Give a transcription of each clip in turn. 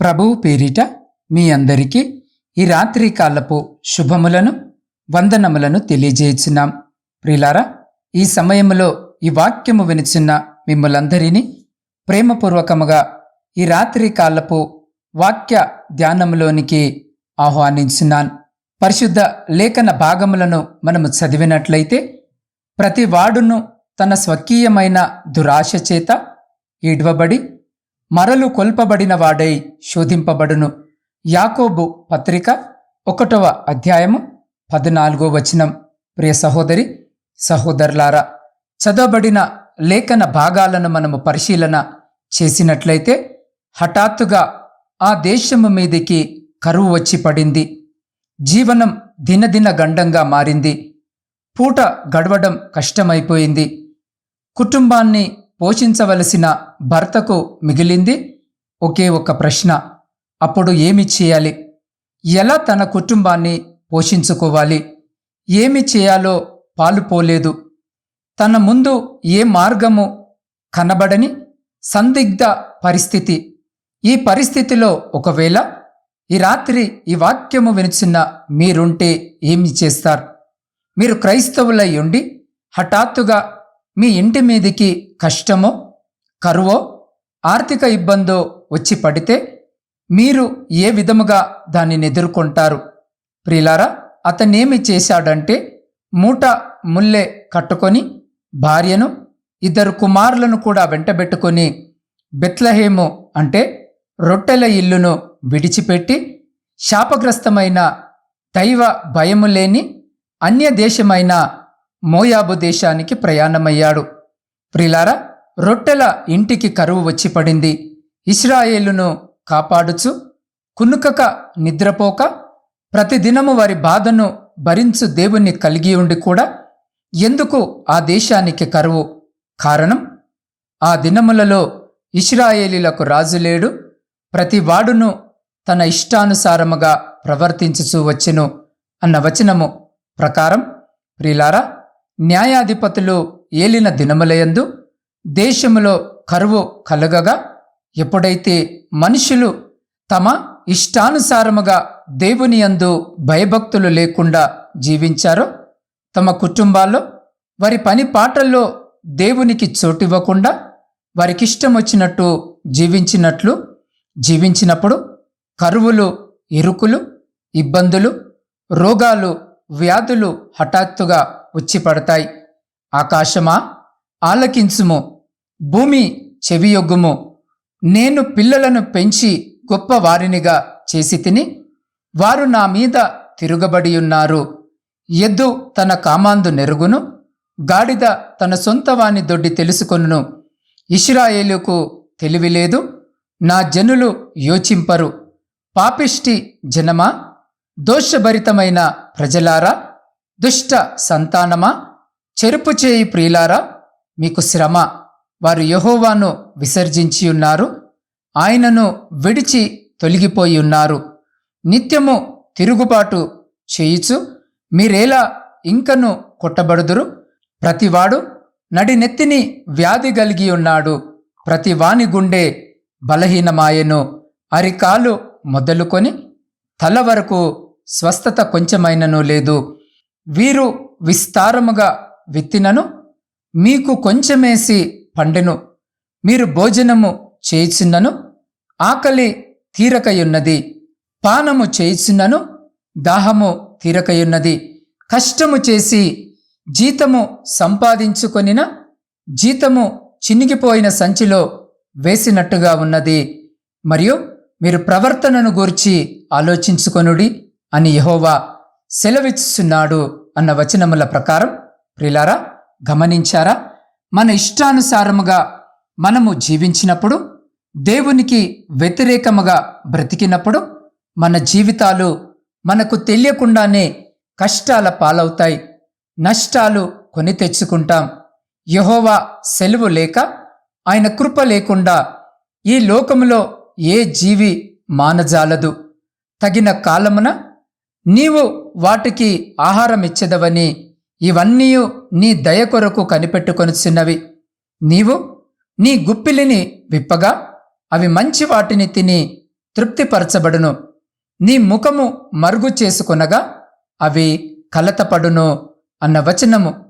ప్రభువు పేరిట మీ అందరికీ ఈ రాత్రి కాలపు శుభములను వందనములను తెలియజేయుచున్నాం. ప్రిలారా ఈ సమయంలో ఈ వాక్యము వినిచున్న మిమ్మలందరినీ ప్రేమపూర్వకముగా ఈ రాత్రి కాలపు వాక్య ధ్యానములోనికి ఆహ్వానించున్నాను పరిశుద్ధ లేఖన భాగములను మనము చదివినట్లయితే ప్రతి వాడును తన స్వకీయమైన దురాశ చేత ఈడ్వబడి మరలు కొల్పబడిన వాడై శోధింపబడును. యాకోబు పత్రిక ఒకటవ అధ్యాయము పద్నాలుగో వచనం. ప్రియ సహోదరి సహోదరులారా చదవబడిన లేఖన భాగాలను మనము పరిశీలన చేసినట్లయితే హఠాత్తుగా ఆ దేశము మీదికి కరువు వచ్చి పడింది. జీవనం దినదిన గండంగా మారింది. పూట గడవడం కష్టమైపోయింది. కుటుంబాన్ని పోషించవలసిన భర్తకు మిగిలింది ఒకే ఒక ప్రశ్న. అప్పుడు ఏమి చేయాలి? ఎలా తన కుటుంబాన్ని పోషించుకోవాలి? ఏమి చేయాలో పాలుపోలేదు తన ముందు ఏ మార్గము కనబడని సందిగ్ధ పరిస్థితి. ఈ పరిస్థితిలో ఒకవేళ ఈ రాత్రి ఈ వాక్యము వినిచిన మీరుంటే ఏమి చేస్తారు? మీరు క్రైస్తవులై ఉండి హఠాత్తుగా మీ ఇంటి మీదికి కష్టమో కరువో ఆర్థిక ఇబ్బందో వచ్చి పడితే మీరు ఏ విధముగా దానిని ఎదుర్కొంటారు? ప్రిలారా అతనేమి చేశాడంటే మూట ముల్లె కట్టుకొని భార్యను ఇద్దరు కుమారులను కూడా వెంటబెట్టుకొని బెత్లహేము అంటే రొట్టెల ఇల్లును విడిచిపెట్టి శాపగ్రస్తమైన దైవ భయము లేని అన్య దేశమైన మోయాబు దేశానికి ప్రయాణమయ్యాడు. ప్రిలారా రొట్టెల ఇంటికి కరువు వచ్చి పడింది. ఇస్రాయేలును కాపాడుచు కునుకక నిద్రపోక ప్రతిదినము వారి బాధను భరించు దేవుణ్ణి కలిగి ఉండి కూడా ఎందుకు ఆ దేశానికి కరువు? కారణం ఆ దినములలో ఇస్రాయేలీలకు రాజు లేడు. ప్రతి తన ఇష్టానుసారముగా ప్రవర్తించుచూ వచ్చెను అన్న వచనము ప్రకారం ప్రిలారా న్యాయాధిపతులు ఏలిన దినములయందు దేశములో కరువు కలగగా ఎప్పుడైతే మనుషులు తమ ఇష్టానుసారముగా దేవుని యందు భయభక్తులు లేకుండా జీవించారో తమ కుటుంబాల్లో వారి పని పాటల్లో దేవునికి చోటివ్వకుండా వారికిష్టం వచ్చినట్టు జీవించినట్లు జీవించినప్పుడు కరువులు ఇరుకులు ఇబ్బందులు రోగాలు వ్యాధులు హఠాత్తుగా ఉచ్చిపడతాయి. ఆకాశమా? ఆలకించుము. భూమి చెవియొగ్గుము. నేను పిల్లలను పెంచి గొప్ప వారినిగా చేసి తిని వారు నా మీద తిరుగబడి ఉన్నారు ఎద్దు తన కామాందు నెరుగును గాడిద తన సొంత వాని దొడ్డి తెలుసుకొనును. ఇష్రాయేలుకు తెలివిలేదు నా జనులు యోచింపరు. పాపిష్టి జనమా? దోషభరితమైన ప్రజలారా? దుష్ట సంతానమా? చెరుపు చేయి ప్రియులారా మీకు శ్రమ. వారు యహోవాను విసర్జించి ఉన్నారు. ఆయనను విడిచి తొలగిపోయి ఉన్నారు. నిత్యము తిరుగుబాటు చేయుచు మీరేలా ఇంకను కొట్టబడుదురు? ప్రతివాడు నడినెత్తిని వ్యాధి కలిగి ఉన్నాడు. ప్రతివాని గుండె బలహీనమాయను. అరికాలు మొదలుకొని తల వరకు స్వస్థత కొంచెమైనను లేదు. వీరు విస్తారముగా విత్తినను మీకు కొంచెమేసి పండెను మీరు భోజనము చేయుచున్నను ఆకలి తీరకయున్నది పానము చేయుచున్నను దాహము తీరకయున్నది కష్టము చేసి జీతము సంపాదించుకొనిన జీతము చినిగిపోయిన సంచిలో వేసినట్టుగా ఉన్నది. మరియు మీరు ప్రవర్తనను గూర్చి ఆలోచించుకొనుడి అని యహోవా సెలవిస్తున్నాడు అన్న వచనముల ప్రకారం ప్రిలారా గమనించారా? మన ఇష్టానుసారముగా మనము జీవించినప్పుడు దేవునికి వ్యతిరేకముగా బ్రతికినప్పుడు మన జీవితాలు మనకు తెలియకుండానే కష్టాల పాలవుతాయి నష్టాలు కొని తెచ్చుకుంటాం. యహోవా సెలవు లేక ఆయన కృప లేకుండా ఈ లోకములో ఏ జీవి మానజాలదు. తగిన కాలమున నీవు వాటికి ఆహారం ఇచ్చేదవని ఇవన్నీ నీ దయ కొరకు కనిపెట్టుకొనుచున్నవి నీవు నీ గుప్పిలిని విప్పగా అవి మంచి వాటిని తిని తృప్తిపరచబడును. నీ ముఖము మరుగు చేసుకొనగా అవి కలతపడును అన్న వచనము.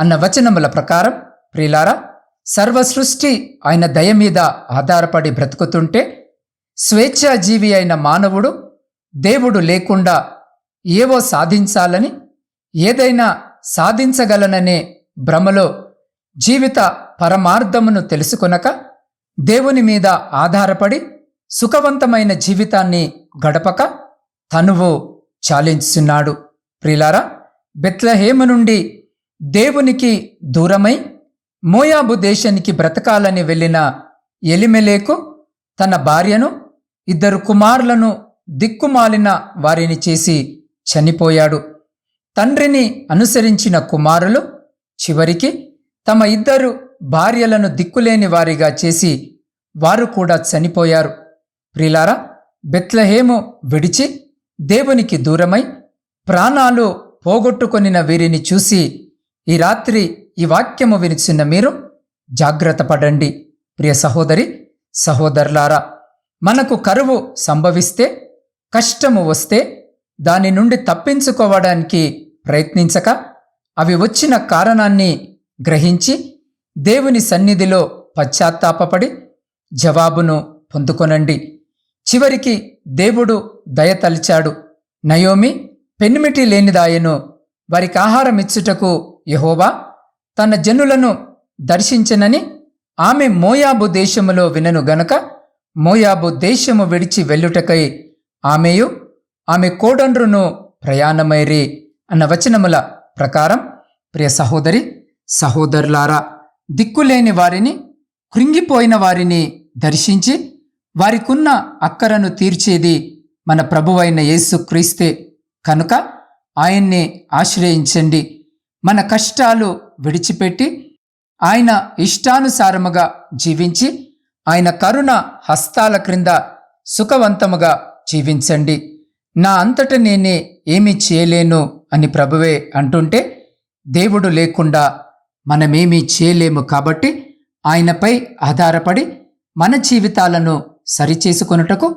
అన్న వచనముల ప్రకారం ప్రిలారా సర్వ సృష్టి ఆయన దయ మీద ఆధారపడి బ్రతుకుతుంటే స్వేచ్ఛాజీవి అయిన మానవుడు దేవుడు లేకుండా ఏవో సాధించాలని ఏదైనా సాధించగలననే భ్రమలో జీవిత పరమార్థమును తెలుసుకొనక దేవుని మీద ఆధారపడి సుఖవంతమైన జీవితాన్ని గడపక తనువు చాలించున్నాడు ప్రిలారా బెత్లహేము నుండి దేవునికి దూరమై మోయాబు దేశానికి బ్రతకాలని వెళ్ళిన ఎలిమెలేకు తన భార్యను ఇద్దరు కుమారులను దిక్కుమాలిన వారిని చేసి చనిపోయాడు. తండ్రిని అనుసరించిన కుమారులు చివరికి తమ ఇద్దరు భార్యలను దిక్కులేని వారిగా చేసి వారు కూడా చనిపోయారు. ప్రిలారా బెత్లహేము విడిచి దేవునికి దూరమై ప్రాణాలు పోగొట్టుకొనిన వీరిని చూసి ఈ రాత్రి ఈ వాక్యము వినిచిన మీరు జాగ్రత్త పడండి. ప్రియ సహోదరి సహోదరులారా మనకు కరువు సంభవిస్తే కష్టము వస్తే దాని నుండి తప్పించుకోవడానికి ప్రయత్నించక అవి వచ్చిన కారణాన్ని గ్రహించి దేవుని సన్నిధిలో పశ్చాత్తాపపడి జవాబును పొందుకొనండి. చివరికి దేవుడు దయతలిచాడు నయోమి పెన్నిమిటి లేనిదాయను వారికి ఆహారం ఇచ్చుటకు యహోవా తన జనులను దర్శించనని ఆమె మోయాబు దేశములో వినను గనక మోయాబు దేశము విడిచి వెళ్ళుటకై ఆమెయు ఆమె కోడండ్రును ప్రయాణమైరి అన్న వచనముల ప్రకారం ప్రియ సహోదరి సహోదరులారా దిక్కులేని వారిని కృంగిపోయిన వారిని దర్శించి వారికున్న అక్కరను తీర్చేది మన ప్రభువైన యేసు క్రీస్తే. కనుక ఆయన్ని ఆశ్రయించండి. మన కష్టాలు విడిచిపెట్టి ఆయన ఇష్టానుసారముగా జీవించి ఆయన కరుణ హస్తాల క్రింద సుఖవంతముగా జీవించండి. నా అంతట నేనే ఏమీ చేయలేను అని ప్రభువే అంటుంటే దేవుడు లేకుండా మనమేమీ చేయలేము కాబట్టి ఆయనపై ఆధారపడి మన జీవితాలను సరిచేసుకొనుటకు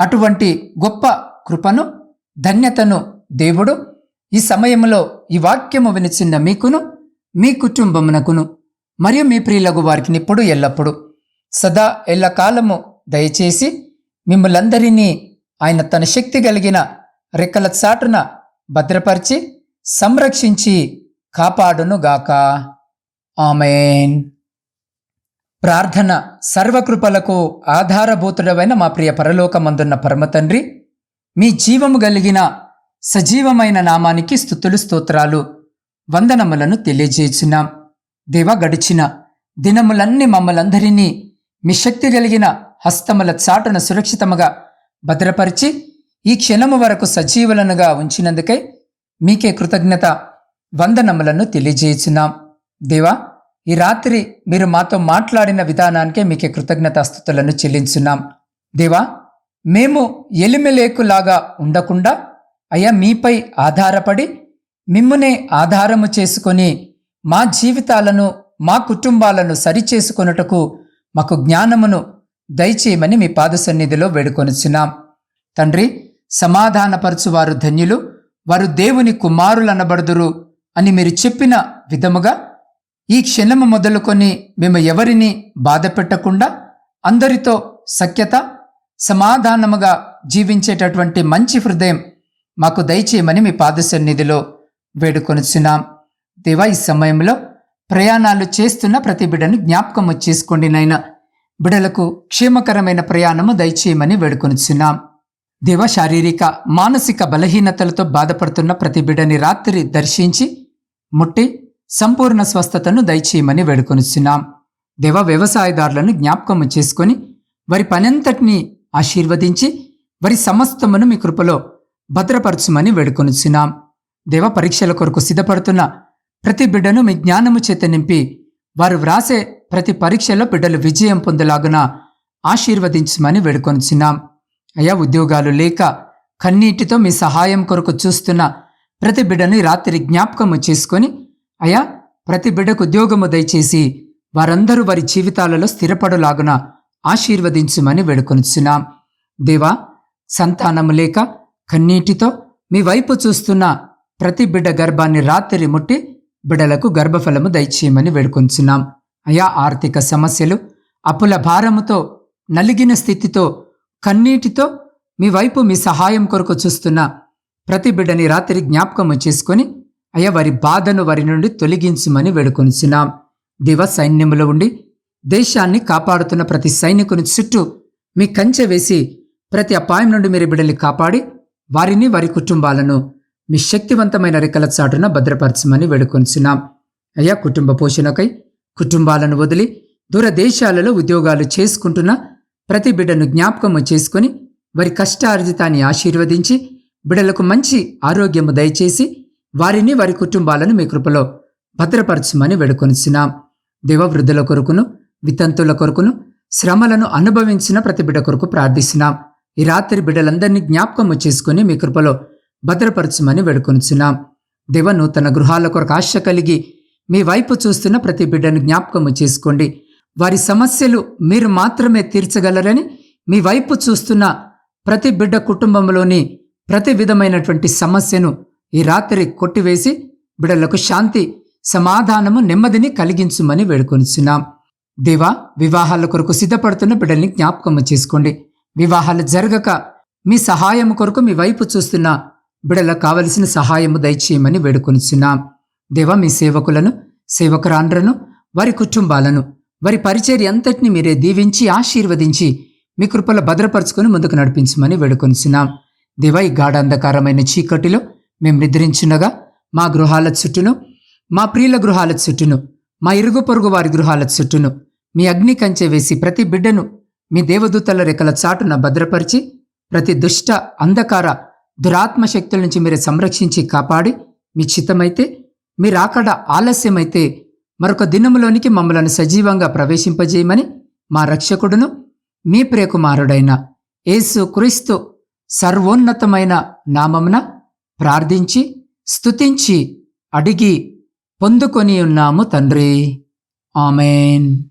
అటువంటి గొప్ప కృపను ధన్యతను దేవుడు ఈ సమయంలో ఈ వాక్యము వినిచిన్న మీకును మీ కుటుంబమునకును మరియు మీ ప్రియులకు వారికి ఇప్పుడు ఎల్లప్పుడు. సదా ఎల్లకాలము దయచేసి మిమ్మలందరినీ ఆయన తన శక్తి కలిగిన రెక్కల చాటున భద్రపరిచి సంరక్షించి కాపాడునుగాక. ఆమెన్. ప్రార్థన సర్వకృపలకు ఆధారభూతుడమైన మా ప్రియ పరలోకమందున్న పరమతండ్రి మీ జీవము కలిగిన సజీవమైన నామానికి స్థుతులు స్తోత్రాలు వందనములను తెలియజేసినాం దేవ గడిచిన దినములన్నీ మమ్మలందరినీ మీ శక్తి కలిగిన హస్తముల చాటున సురక్షితముగా భద్రపరిచి ఈ క్షణము వరకు సజీవులనుగా ఉంచినందుకై మీకే కృతజ్ఞత వందనములను తెలియజేచున్నాం దేవా ఈ రాత్రి మీరు మాతో మాట్లాడిన విధానానికే మీకే కృతజ్ఞతాస్థుతులను చెల్లించున్నాం. దేవా మేము ఎలిమెలేకులాగా ఉండకుండా అయ్యా మీపై ఆధారపడి మిమ్మునే ఆధారము చేసుకొని మా జీవితాలను మా కుటుంబాలను సరిచేసుకొనుటకు మాకు జ్ఞానమును దయచేయమని మీ పాద సన్నిధిలో వేడుకొనిచున్నాం. తండ్రి సమాధానపరచువారు ధన్యులు వారు దేవుని కుమారులనబడుదురు అని మీరు చెప్పిన విధముగా ఈ క్షణము మొదలుకొని మేము ఎవరిని బాధ పెట్టకుండా అందరితో సఖ్యత సమాధానముగా జీవించేటటువంటి మంచి హృదయం మాకు దయచేయమని మీ పాద సన్నిధిలో వేడుకొనుచున్నాం. దేవా ఈ సమయంలో ప్రయాణాలు చేస్తున్న ప్రతి బిడ్డను జ్ఞాపకము చేసుకోండి నాయన. బిడలకు క్షేమకరమైన ప్రయాణము దయచేయమని వేడుకొనిచున్నాం. దేవ శారీరక మానసిక బలహీనతలతో బాధపడుతున్న ప్రతి బిడని రాత్రి దర్శించి ముట్టి సంపూర్ణ స్వస్థతను దయచేయమని వేడుకొనిచున్నాం. దేవ వ్యవసాయదారులను జ్ఞాపకము చేసుకొని వారి పనంతటిని ఆశీర్వదించి వారి సమస్తమును మీ కృపలో భద్రపరచుమని వేడుకొనిచున్నాం. దేవ పరీక్షల కొరకు సిద్ధపడుతున్న ప్రతి బిడ్డను మీ జ్ఞానము చేత నింపి వారు వ్రాసే ప్రతి పరీక్షలో బిడ్డలు విజయం పొందలాగున ఆశీర్వదించమని వేడుకొనిచున్నాం. అయ్యా ఉద్యోగాలు లేక కన్నీటితో మీ సహాయం కొరకు చూస్తున్న ప్రతి బిడ్డని రాత్రి జ్ఞాపకము చేసుకొని అయ్యా ప్రతి బిడ్డకు ఉద్యోగము దయచేసి వారందరూ వారి జీవితాలలో స్థిరపడులాగున ఆశీర్వదించుమని వేడుకొనిచున్నాం. దేవా సంతానము లేక కన్నీటితో మీ వైపు చూస్తున్న ప్రతి బిడ్డ గర్భాన్ని రాత్రి ముట్టి బిడలకు గర్భఫలము దయచేయమని వేడుకొంచున్నాం అయా ఆర్థిక సమస్యలు అప్పుల భారముతో నలిగిన స్థితితో కన్నీటితో మీ వైపు మీ సహాయం కొరకు చూస్తున్న ప్రతి బిడ్డని రాత్రి జ్ఞాపకము చేసుకొని అయ్యా వారి బాధను వారి నుండి తొలగించుమని వేడుకొనిచున్నాం దివ సైన్యములో ఉండి దేశాన్ని కాపాడుతున్న ప్రతి సైనికుని చుట్టూ మీ కంచె వేసి ప్రతి అపాయం నుండి మీరు బిడ్డల్ని కాపాడి వారిని వారి కుటుంబాలను మీ శక్తివంతమైన రెక్కల చాటున భద్రపరచమని వేడుకొనిచున్నాం అయ్యా కుటుంబ పోషణకై కుటుంబాలను వదిలి దూరదేశాలలో ఉద్యోగాలు చేసుకుంటున్న ప్రతి బిడ్డను జ్ఞాపకము చేసుకొని వారి కష్టార్జితాన్ని ఆశీర్వదించి బిడ్డలకు మంచి ఆరోగ్యము దయచేసి వారిని వారి కుటుంబాలను మీ కృపలో భద్రపరచమని వేడుకొనిచున్నాం దేవవృద్ధుల కొరకును వితంతుల కొరకును శ్రమలను అనుభవించిన ప్రతి బిడ్డ కొరకు ప్రార్థిస్తున్నాం. ఈ రాత్రి బిడ్డలందరినీ జ్ఞాపకము చేసుకుని మీ కృపలో భద్రపరచమని వేడుకొనిచున్నాం. దేవ నూతన గృహాల కొరకు ఆశ కలిగి మీ వైపు చూస్తున్న ప్రతి బిడ్డను జ్ఞాపకము చేసుకోండి. వారి సమస్యలు మీరు మాత్రమే తీర్చగలరని మీ వైపు చూస్తున్న ప్రతి బిడ్డ కుటుంబంలోని ప్రతి విధమైనటువంటి సమస్యను ఈ రాత్రి కొట్టివేసి బిడ్డలకు శాంతి సమాధానము నెమ్మదిని కలిగించుమని వేడుకొనిచున్నాం. దేవా వివాహాల కొరకు సిద్ధపడుతున్న బిడ్డల్ని జ్ఞాపకము చేసుకోండి. వివాహాలు జరగక మీ సహాయం కొరకు మీ వైపు చూస్తున్న బిడలకు కావలసిన సహాయము దయచేయమని వేడుకొనిచున్నాం. దేవా మీ సేవకులను సేవకురాండ్రను వారి కుటుంబాలను వారి పరిచర్య అంతటిని మీరే దీవించి ఆశీర్వదించి మీ కృపలో భద్రపరుచుకొని ముందుకు నడిపించమని వేడుకొనిచున్నాం. దేవా ఈ గాఢాంధకారమైన చీకటిలో మేము నిద్రించుండగా మా గృహాల చుట్టూను మా ప్రియుల గృహాల చుట్టూను మా ఇరుగు పొరుగు వారి గృహాల చుట్టూను మీ అగ్ని కంచె వేసి ప్రతి బిడ్డను మీ దేవదూతల రెక్కల చాటున భద్రపరిచి ప్రతి దుష్ట అంధకార దురాత్మ శక్తుల నుంచి మీరు సంరక్షించి కాపాడి మీ చిత్తమైతే మీరు అక్కడ ఆలస్యమైతే మరొక దినములోనికి మమ్మలను సజీవంగా ప్రవేశింపజేయమని మా రక్షకుడును మీ ప్రియకుమారుడైన యేసు క్రీస్తు సర్వోన్నతమైన నామమున ప్రార్థించి స్తుతించి అడిగి పొందుకొని ఉన్నాము తండ్రి. ఆమెన్.